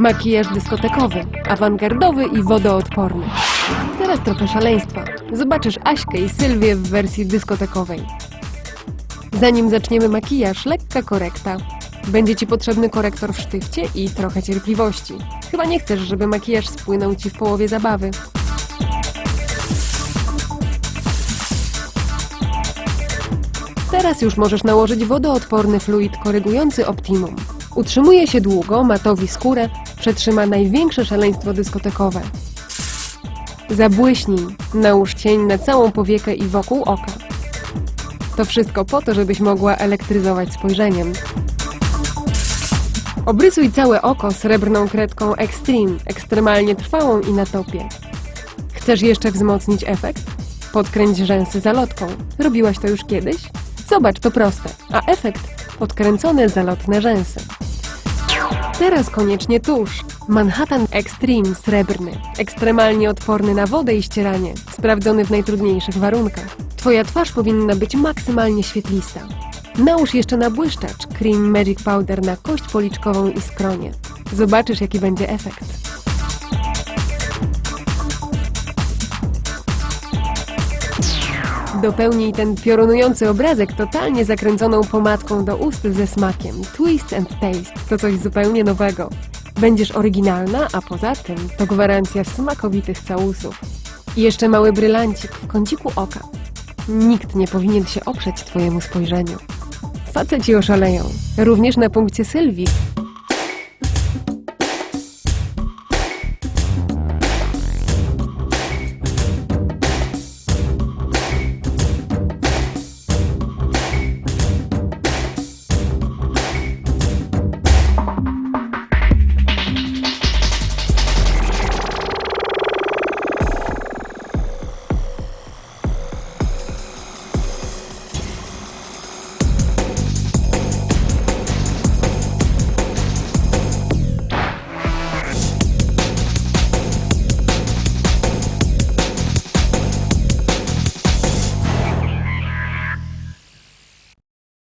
Makijaż dyskotekowy, awangardowy i wodoodporny. Teraz trochę szaleństwa. Zobaczysz Aśkę i Sylwię w wersji dyskotekowej. Zanim zaczniemy makijaż, lekka korekta. Będzie Ci potrzebny korektor w sztywcie i trochę cierpliwości. Chyba nie chcesz, żeby makijaż spłynął Ci w połowie zabawy. Teraz już możesz nałożyć wodoodporny fluid korygujący Optimum. Utrzymuje się długo, matowi skórę, przetrzyma największe szaleństwo dyskotekowe. Zabłyśnij, nałóż cień na całą powiekę i wokół oka. To wszystko po to, żebyś mogła elektryzować spojrzeniem. Obrysuj całe oko srebrną kredką Extreme, ekstremalnie trwałą i na topie. Chcesz jeszcze wzmocnić efekt? Podkręć rzęsy zalotką. Robiłaś to już kiedyś? Zobacz, to proste. A efekt? Podkręcone zalotne rzęsy. Teraz koniecznie tusz. Manhattan Extreme srebrny. Ekstremalnie odporny na wodę i ścieranie. Sprawdzony w najtrudniejszych warunkach. Twoja twarz powinna być maksymalnie świetlista. Nałóż jeszcze na błyszczacz Cream Magic Powder na kość policzkową i skronie. Zobaczysz, jaki będzie efekt. Dopełnij ten piorunujący obrazek totalnie zakręconą pomadką do ust ze smakiem. Twist and taste to coś zupełnie nowego. Będziesz oryginalna, a poza tym to gwarancja smakowitych całusów. I jeszcze mały brylancik w kąciku oka. Nikt nie powinien się oprzeć Twojemu spojrzeniu. Faceci oszaleją. Również na punkcie Sylwii.